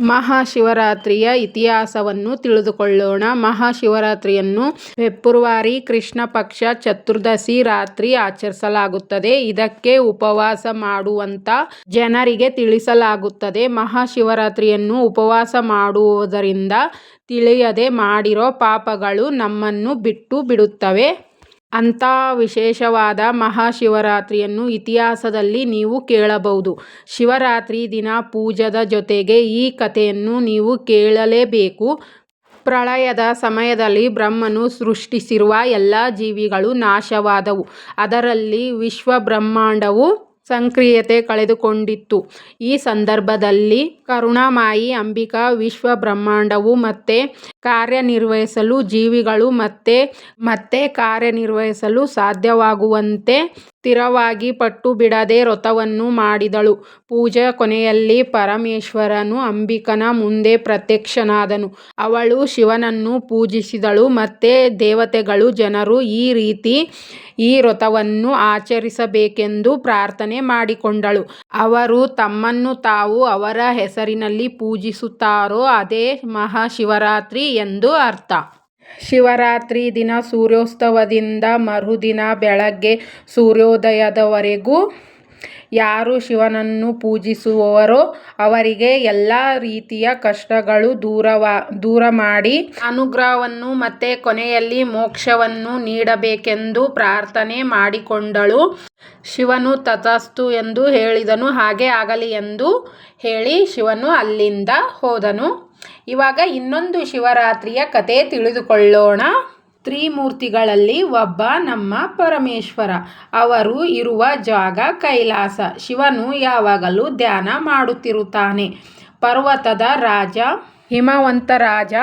ಮಹಾಶಿವರಾತ್ರಿಯ ಇತಿಹಾಸವನ್ನು ತಿಳಿದುಕೊಳ್ಳೋಣ. ಮಹಾಶಿವರಾತ್ರಿಯನ್ನು ಫೆಬ್ರವರಿ ಕೃಷ್ಣ ಪಕ್ಷ ಚತುರ್ದಶಿ ರಾತ್ರಿ ಆಚರಿಸಲಾಗುತ್ತದೆ. ಇದಕ್ಕೆ ಉಪವಾಸ ಮಾಡುವಂತ ಜನರಿಗೆ ತಿಳಿಸಲಾಗುತ್ತದೆ. ಮಹಾಶಿವರಾತ್ರಿಯನ್ನು ಉಪವಾಸ ಮಾಡುವುದರಿಂದ ತಿಳಿಯದೆ ಮಾಡಿರೋ ಪಾಪಗಳು ನಮ್ಮನ್ನು ಬಿಟ್ಟು ಬಿಡುತ್ತವೆ. ಅಂತ ವಿಶೇಷವಾದ ಮಹಾಶಿವರಾತ್ರಿಯನ್ನು ಇತಿಹಾಸದಲ್ಲಿ ನೀವು ಕೇಳಬಹುದು. ಶಿವರಾತ್ರಿ ದಿನ ಪೂಜದ ಜೊತೆಗೆ ಈ ಕಥೆಯನ್ನು ನೀವು ಕೇಳಲೇಬೇಕು. ಪ್ರಳಯದ ಸಮಯದಲ್ಲಿ ಬ್ರಹ್ಮನು ಸೃಷ್ಟಿಸಿರುವ ಎಲ್ಲ ಜೀವಿಗಳು ನಾಶವಾದವು. ಅದರಲ್ಲಿ ವಿಶ್ವಬ್ರಹ್ಮಾಂಡವು ಸಂಕ್ರಿಯತೆ ಕಳೆದುಕೊಂಡಿತ್ತು. ಈ ಸಂದರ್ಭದಲ್ಲಿ ಕರುಣಾಮಾಯಿ, ಅಂಬಿಕಾ ವಿಶ್ವ ಬ್ರಹ್ಮಾಂಡವು ಮತ್ತೆ ಕಾರ್ಯನಿರ್ವಹಿಸಲು ಜೀವಿಗಳು ಮತ್ತೆ ಮತ್ತೆ ಕಾರ್ಯನಿರ್ವಹಿಸಲು ಸಾಧ್ಯವಾಗುವಂತೆ ಸ್ಥಿರವಾಗಿ ಪಟ್ಟು ಬಿಡದೆ ವ್ರತವನ್ನು ಮಾಡಿದಳು. ಪೂಜೆಯ ಕೊನೆಯಲ್ಲಿ ಪರಮೇಶ್ವರನು ಅಂಬಿಕನ ಮುಂದೆ ಪ್ರತ್ಯಕ್ಷನಾದನು. ಅವಳು ಶಿವನನ್ನು ಪೂಜಿಸಿದಳು ಮತ್ತೆ ದೇವತೆಗಳು ಜನರು ಈ ರೀತಿ ಈ ವ್ರತವನ್ನು ಆಚರಿಸಬೇಕೆಂದು ಪ್ರಾರ್ಥನೆ ಮಾಡಿಕೊಂಡಳು. ಅವರು ತಮ್ಮನ್ನು ತಾವು ಅವರ ಹೆಸರಿನಲ್ಲಿ ಪೂಜಿಸುತ್ತಾರೋ ಅದೇ ಮಹಾಶಿವರಾತ್ರಿ ಎಂದು ಅರ್ಥ. ಶಿವರಾತ್ರಿ ದಿನ ಸೂರ್ಯೋತ್ಸವದಿಂದ ಮರುದಿನ ಬೆಳಗ್ಗೆ ಸೂರ್ಯೋದಯದವರೆಗೂ ಯಾರು ಶಿವನನ್ನು ಪೂಜಿಸುವವರೋ ಅವರಿಗೆ ಎಲ್ಲ ರೀತಿಯ ಕಷ್ಟಗಳು ದೂರ ಮಾಡಿ ಅನುಗ್ರಹವನ್ನು ಮತ್ತೆ ಕೊನೆಯಲ್ಲಿ ಮೋಕ್ಷವನ್ನು ನೀಡಬೇಕೆಂದು ಪ್ರಾರ್ಥನೆ ಮಾಡಿಕೊಂಡಳು. ಶಿವನು ತಥಾಸ್ತು ಎಂದು ಹೇಳಿದನು, ಹಾಗೆ ಆಗಲಿ ಎಂದು ಹೇಳಿ ಶಿವನು ಅಲ್ಲಿಂದ ಹೋದನು. ಇವಾಗ ಇನ್ನೊಂದು ಶಿವರಾತ್ರಿಯ ಕಥೆ ತಿಳಿದುಕೊಳ್ಳೋಣ. ತ್ರಿಮೂರ್ತಿಗಳಲ್ಲಿ ಒಬ್ಬ ನಮ್ಮ ಪರಮೇಶ್ವರ. ಅವರು ಇರುವ ಜಾಗ ಕೈಲಾಸ. ಶಿವನು ಯಾವಾಗಲೂ ಧ್ಯಾನ ಮಾಡುತ್ತಿರುತ್ತಾನೆ. ಪರ್ವತದ ರಾಜ, ಹಿಮವಂತ ರಾಜ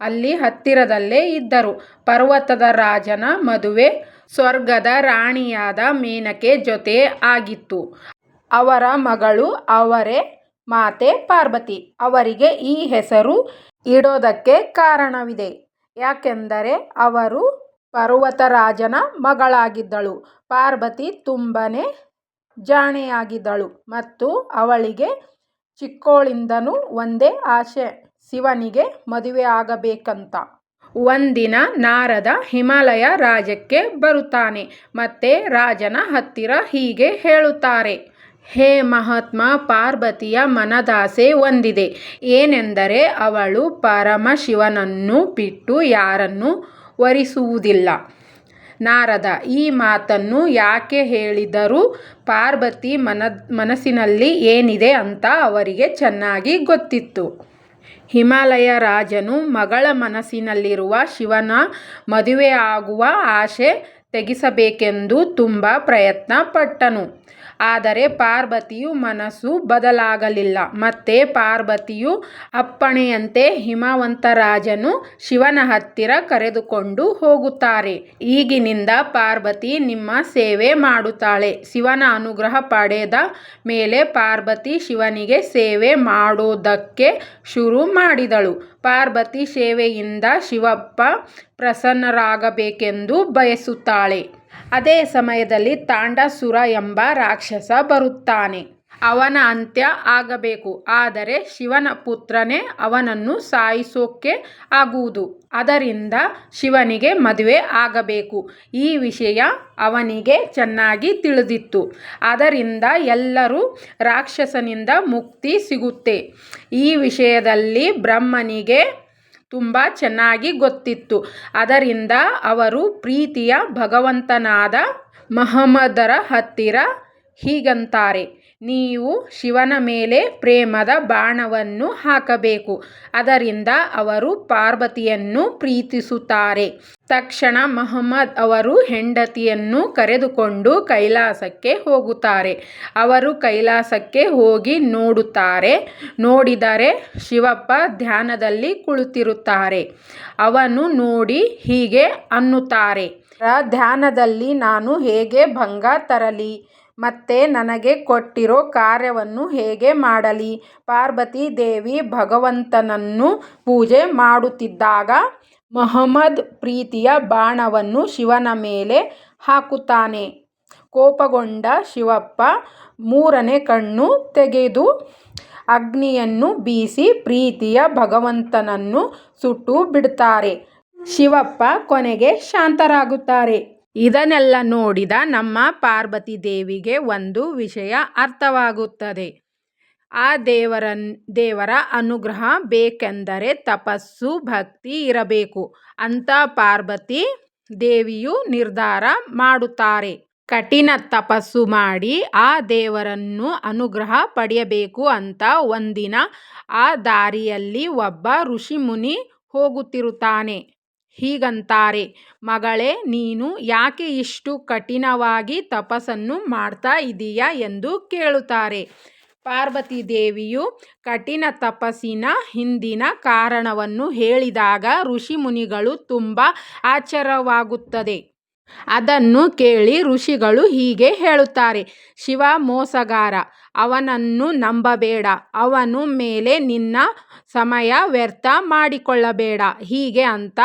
ಅಲ್ಲಿ ಹತ್ತಿರದಲ್ಲೇ ಇದ್ದರು. ಪರ್ವತದ ರಾಜನ ಮದುವೆ ಸ್ವರ್ಗದ ರಾಣಿಯಾದ ಮೇನಕೆ ಜೊತೆ ಆಗಿತ್ತು. ಅವರ ಮಗಳು ಅವರೇ ಮಾತೆ ಪಾರ್ವತಿ, ಅವರಿಗೆ ಈ ಹೆಸರು ಇಡೋದಕ್ಕೆ ಕಾರಣವಿದೆ. ಯಾಕೆಂದರೆ ಅವರು ಪರ್ವತರಾಜನ ಮಗಳಾಗಿದ್ದಳು. ಪಾರ್ವತಿ ತುಂಬನೇ ಜಾಣೆಯಾಗಿದ್ದಳು ಮತ್ತು ಅವಳಿಗೆ ಚಿಕ್ಕೋಳಿಂದನೂ ಒಂದೇ ಆಸೆ, ಶಿವನಿಗೆ ಮದುವೆ ಆಗಬೇಕಂತ. ಒಂದಿನ ನಾರದ ಹಿಮಾಲಯ ರಾಜಕ್ಕೆ ಬರುತ್ತಾನೆ, ಮತ್ತೆ ರಾಜನ ಹತ್ತಿರ ಹೀಗೆ ಹೇಳುತ್ತಾರೆ. ಹೇ ಮಹಾತ್ಮ, ಪಾರ್ವತಿಯ ಮನದಾಸೆ ಒಂದಿದೆ ಏನೆಂದರೆ ಅವಳು ಪರಮಶಿವನನ್ನು ಬಿಟ್ಟು ಯಾರನ್ನು ವರಿಸುವುದಿಲ್ಲ. ನಾರದ, ಈ ಮಾತನ್ನು ಯಾಕೆ ಹೇಳಿದರೂ ಪಾರ್ವತಿ ಮನ, ಮನಸ್ಸಿನಲ್ಲಿ ಏನಿದೆ ಅಂತ ಅವರಿಗೆ ಚೆನ್ನಾಗಿ ಗೊತ್ತಿತ್ತು. ಹಿಮಾಲಯ ರಾಜನು ಮಗಳ ಮನಸ್ಸಿನಲ್ಲಿರುವ ಶಿವನ ಮದುವೆಯಾಗುವ ಆಸೆ ತೆಗೆಸಬೇಕೆಂದು ತುಂಬ ಪ್ರಯತ್ನ ಪಟ್ಟನು ಆದರೆ ಪಾರ್ವತಿಯು ಮನಸ್ಸು ಬದಲಾಗಲಿಲ್ಲ. ಮತ್ತೆ ಪಾರ್ವತಿಯು ಅಪ್ಪಣೆಯಂತೆ ಹಿಮವಂತರಾಜನು ಶಿವನ ಹತ್ತಿರ ಕರೆದುಕೊಂಡು ಹೋಗುತ್ತಾರೆ. ಈಗಿನಿಂದ ಪಾರ್ವತಿ ನಿಮ್ಮ ಸೇವೆ ಮಾಡುತ್ತಾಳೆ. ಶಿವನ ಅನುಗ್ರಹ ಪಡೆದ ಮೇಲೆ ಪಾರ್ವತಿ ಶಿವನಿಗೆ ಸೇವೆ ಮಾಡೋದಕ್ಕೆ ಶುರು ಮಾಡಿದಳು. ಪಾರ್ವತಿ ಸೇವೆಯಿಂದ ಶಿವಪ್ಪ ಪ್ರಸನ್ನರಾಗಬೇಕೆಂದು ಬಯಸುತ್ತಾಳೆ. ಅದೇ ಸಮಯದಲ್ಲಿ ತಾಂಡಾಸುರ ಎಂಬ ರಾಕ್ಷಸ ಬರುತ್ತಾನೆ. ಅವನ ಅಂತ್ಯ ಆಗಬೇಕು. ಆದರೆ ಶಿವನ ಪುತ್ರನೇ ಅವನನ್ನು ಸಾಯಿಸೋಕೆ ಆಗುವುದು. ಅದರಿಂದ ಶಿವನಿಗೆ ಮದುವೆ ಆಗಬೇಕು. ಈ ವಿಷಯ ಅವನಿಗೆ ಚೆನ್ನಾಗಿ ತಿಳಿದಿತ್ತು. ಅದರಿಂದ ಎಲ್ಲರೂ ರಾಕ್ಷಸನಿಂದ ಮುಕ್ತಿ ಸಿಗುತ್ತೆ. ಈ ವಿಷಯದಲ್ಲಿ ಬ್ರಹ್ಮನಿಗೆ ತುಂಬ ಚೆನ್ನಾಗಿ ಗೊತ್ತಿತ್ತು. ಅದರಿಂದ ಅವರು ಪ್ರೀತಿಯ ಭಗವಂತನಾದ ಮಹಮ್ಮದರ ಹತ್ತಿರ ಹೀಗಂತಾರೆ. ನೀವು ಶಿವನ ಮೇಲೆ ಪ್ರೇಮದ ಬಾಣವನ್ನು ಹಾಕಬೇಕು. ಅದರಿಂದ ಅವರು ಪಾರ್ವತಿಯನ್ನು ಪ್ರೀತಿಸುತ್ತಾರೆ. ತಕ್ಷಣ ಮೊಹಮ್ಮದ್ ಅವರು ಹೆಂಡತಿಯನ್ನು ಕರೆದುಕೊಂಡು ಕೈಲಾಸಕ್ಕೆ ಹೋಗುತ್ತಾರೆ. ಅವರು ಕೈಲಾಸಕ್ಕೆ ಹೋಗಿ ನೋಡುತ್ತಾರೆ. ನೋಡಿದರೆ ಶಿವಪ್ಪ ಧ್ಯಾನದಲ್ಲಿ ಕುಳಿತಿರುತ್ತಾರೆ. ಅವನು ನೋಡಿ ಹೀಗೆ ಅನ್ನುತ್ತಾರೆ. ಧ್ಯಾನದಲ್ಲಿ ನಾನು ಹೇಗೆ ಭಂಗ ತರಲಿ? ಮತ್ತೆ ನನಗೆ ಕೊಟ್ಟಿರೋ ಕಾರ್ಯವನ್ನು ಹೇಗೆ ಮಾಡಲಿ? ಪಾರ್ವತಿ ದೇವಿ ಭಗವಂತನನ್ನು ಪೂಜೆ ಮಾಡುತ್ತಿದ್ದಾಗ ಮಹಮ್ಮದ್ ಪ್ರೀತಿಯ ಬಾಣವನ್ನು ಶಿವನ ಮೇಲೆ ಹಾಕುತ್ತಾನೆ. ಕೋಪಗೊಂಡ ಶಿವಪ್ಪ ಮೂರನೇ ಕಣ್ಣು ತೆಗೆದು ಅಗ್ನಿಯನ್ನು ಬೀಸಿ ಪ್ರೀತಿಯ ಭಗವಂತನನ್ನು ಸುಟ್ಟು ಬಿಡ್ತಾರೆ. ಶಿವಪ್ಪ ಕೊನೆಗೆ ಶಾಂತರಾಗುತ್ತಾರೆ. ಇದನ್ನೆಲ್ಲ ನೋಡಿದ ನಮ್ಮ ಪಾರ್ವತಿ ದೇವಿಗೆ ಒಂದು ವಿಷಯ ಅರ್ಥವಾಗುತ್ತದೆ. ಆ ದೇವರ ದೇವರ ಅನುಗ್ರಹ ಬೇಕೆಂದರೆ ತಪಸ್ಸು, ಭಕ್ತಿ ಇರಬೇಕು. ಅಂತ ಪಾರ್ವತಿ ದೇವಿಯು ನಿರ್ಧಾರ ಮಾಡುತ್ತಾರೆ. ಕಠಿಣ ತಪಸ್ಸು ಮಾಡಿ ಆ ದೇವರನ್ನು ಅನುಗ್ರಹ ಪಡೆಯಬೇಕು ಅಂತ ಒಂದಿನ ಆ ದಾರಿಯಲ್ಲಿ ಒಬ್ಬ ಋಷಿಮುನಿ ಹೋಗುತ್ತಿರುತ್ತಾನೆ. ಹೀಗಂತಾರೆ, ಮಗಳೇ, ನೀನು ಯಾಕೆ ಇಷ್ಟು ಕಠಿಣವಾಗಿ ತಪಸ್ಸನ್ನು ಮಾಡ್ತಾ ಇದೀಯಾ ಎಂದು ಕೇಳುತ್ತಾರೆ. ಪಾರ್ವತಿ ದೇವಿಯು ಕಠಿಣ ತಪಸ್ಸಿನ ಹಿಂದಿನ ಕಾರಣವನ್ನು ಹೇಳಿದಾಗ ಋಷಿಮುನಿಗಳು ತುಂಬ ಆಶ್ಚರ್ಯವಾಗುತ್ತದೆ. ಅದನ್ನು ಕೇಳಿ ಋಷಿಗಳು ಹೀಗೆ ಹೇಳುತ್ತಾರೆ, ಶಿವ ಮೋಸಗಾರ, ಅವನನ್ನು ನಂಬಬೇಡ, ಅವನು ಮೇಲೆ ನಿನ್ನ ಸಮಯ ವ್ಯರ್ಥ ಮಾಡಿಕೊಳ್ಳಬೇಡ, ಹೀಗೆ ಅಂತ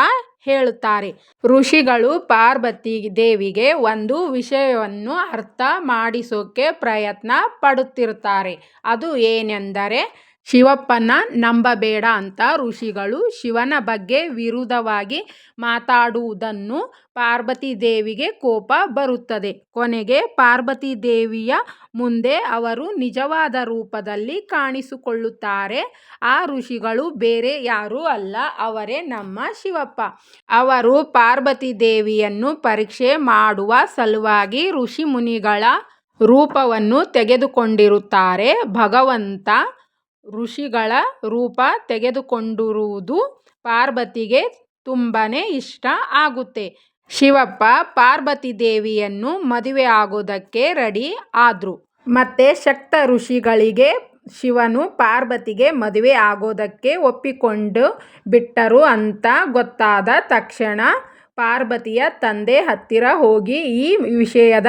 ಹೇಳುತ್ತಾರೆ. ಋಷಿಗಳು ಪಾರ್ವತಿ ದೇವಿಗೆ ಒಂದು ವಿಷಯವನ್ನು ಅರ್ಥ ಮಾಡಿಸೋಕೆ ಪ್ರಯತ್ನ ಪಡುತ್ತಿರುತ್ತಾರೆ. ಅದು ಏನೆಂದರೆ ಶಿವಪ್ಪನ ನಂಬಬೇಡ ಅಂತ ಋಷಿಗಳು ಶಿವನ ಬಗ್ಗೆ ವಿರುದ್ಧವಾಗಿ ಮಾತಾಡುವುದನ್ನು ಪಾರ್ವತಿ ದೇವಿಗೆ ಕೋಪ ಬರುತ್ತದೆ. ಕೊನೆಗೆ ಪಾರ್ವತಿ ದೇವಿಯ ಮುಂದೆ ಅವರು ನಿಜವಾದ ರೂಪದಲ್ಲಿ ಕಾಣಿಸಿಕೊಳ್ಳುತ್ತಾರೆ. ಆ ಋಷಿಗಳು ಬೇರೆ ಯಾರೂ ಅಲ್ಲ, ಅವರೇ ನಮ್ಮ ಶಿವಪ್ಪ. ಅವರು ಪಾರ್ವತಿ ದೇವಿಯನ್ನು ಪರೀಕ್ಷೆ ಮಾಡುವ ಸಲುವಾಗಿ ಋಷಿ ಮುನಿಗಳ ರೂಪವನ್ನು ತೆಗೆದುಕೊಂಡಿರುತ್ತಾರೆ. ಭಗವಂತ ಋಷಿಗಳ ರೂಪ ತೆಗೆದುಕೊಂಡಿರುವುದು ಪಾರ್ವತಿಗೆ ತುಂಬಾ ಇಷ್ಟ ಆಗುತ್ತೆ. ಶಿವಪ್ಪ ಪಾರ್ವತಿ ದೇವಿಯನ್ನು ಮದುವೆ ಆಗೋದಕ್ಕೆ ರೆಡಿ ಆದರು. ಮತ್ತೆ ಶಕ್ತ ಋಷಿಗಳಿಗೆ ಶಿವನು ಪಾರ್ವತಿಗೆ ಮದುವೆ ಆಗೋದಕ್ಕೆ ಒಪ್ಪಿಕೊಂಡು ಬಿಟ್ಟರು ಅಂತ ಗೊತ್ತಾದ ತಕ್ಷಣ ಪಾರ್ವತಿಯ ತಂದೆ ಹತ್ತಿರ ಹೋಗಿ ಈ ವಿಷಯದ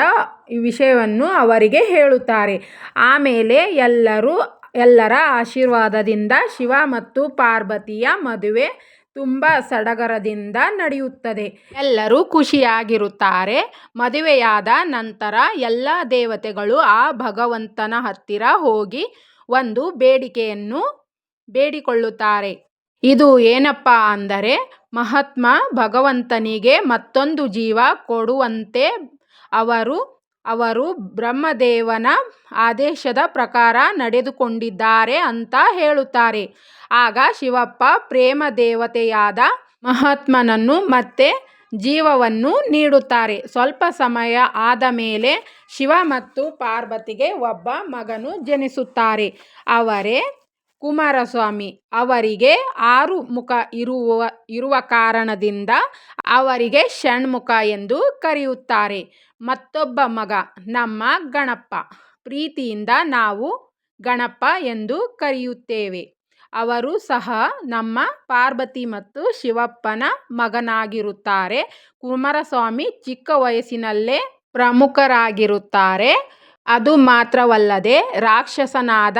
ವಿಷಯವನ್ನು ಅವರಿಗೆ ಹೇಳುತ್ತಾರೆ. ಆಮೇಲೆ ಎಲ್ಲರೂ ಎಲ್ಲರ ಆಶೀರ್ವಾದದಿಂದ ಶಿವ ಮತ್ತು ಪಾರ್ವತಿಯ ಮದುವೆ ತುಂಬ ಸಡಗರದಿಂದ ನಡೆಯುತ್ತದೆ. ಎಲ್ಲರೂ ಖುಷಿಯಾಗಿರುತ್ತಾರೆ. ಮದುವೆಯಾದ ನಂತರ ಎಲ್ಲ ದೇವತೆಗಳು ಆ ಭಗವಂತನ ಹತ್ತಿರ ಹೋಗಿ ಒಂದು ಬೇಡಿಕೆಯನ್ನು ಬೇಡಿಕೊಳ್ಳುತ್ತಾರೆ. ಇದು ಏನಪ್ಪ ಅಂದರೆ, ಮಹಾತ್ಮ ಭಗವಂತನಿಗೆ ಮತ್ತೊಂದು ಜೀವ ಕೊಡುವಂತೆ ಅವರು ಅವರು ಬ್ರಹ್ಮದೇವನ ಆದೇಶದ ಪ್ರಕಾರ ನಡೆದುಕೊಂಡಿದ್ದಾರೆ ಅಂತ ಹೇಳುತ್ತಾರೆ. ಆಗ ಶಿವಪ್ಪ ಪ್ರೇಮ ದೇವತೆಯಾದ ಮಹಾತ್ಮನನ್ನು ಮತ್ತೆ ಜೀವವನ್ನು ನೀಡುತ್ತಾರೆ. ಸ್ವಲ್ಪ ಸಮಯ ಆದ ಮೇಲೆ ಶಿವ ಮತ್ತು ಪಾರ್ವತಿಗೆ ಒಬ್ಬ ಮಗನು ಜನಿಸುತ್ತಾರೆ. ಅವರೇ ಕುಮಾರಸ್ವಾಮಿ ಅವರಿಗೆ ಆರು ಮುಖ ಇರುವ ಇರುವ ಕಾರಣದಿಂದ ಅವರಿಗೆ ಷಣ್ಮುಖ ಎಂದು ಕರೆಯುತ್ತಾರೆ. ಮತ್ತೊಬ್ಬ ಮಗ, ನಮ್ಮ ಗಣಪ ಪ್ರೀತಿಯಿಂದ ನಾವು ಗಣಪ ಎಂದು ಕರೆಯುತ್ತೇವೆ. ಅವರು ಸಹ ನಮ್ಮ ಪಾರ್ವತಿ ಮತ್ತು ಶಿವಪ್ಪನ ಮಗನಾಗಿರುತ್ತಾರೆ. ಕುಮಾರಸ್ವಾಮಿ ಚಿಕ್ಕ ವಯಸ್ಸಿನಲ್ಲೇ ಪ್ರಮುಖರಾಗಿರುತ್ತಾರೆ. ಅದು ಮಾತ್ರವಲ್ಲದೆ ರಾಕ್ಷಸನಾದ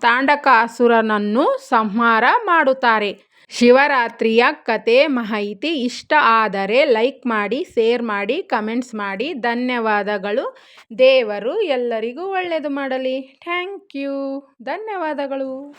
ತಾಂಡಕಾಸುರನನ್ನು ಸಂಹಾರ ಮಾಡುತ್ತಾರೆ. ಶಿವರಾತ್ರಿಯ ಕತೆ ಮಾಹಿತಿ ಇಷ್ಟ ಆದರೆ ಲೈಕ್ ಮಾಡಿ, ಶೇರ್ ಮಾಡಿ, ಕಮೆಂಟ್ಸ್ ಮಾಡಿ. ಧನ್ಯವಾದಗಳು. ದೇವರು ಎಲ್ಲರಿಗೂ ಒಳ್ಳೆಯದು ಮಾಡಲಿ. Thank you. ಧನ್ಯವಾದಗಳು.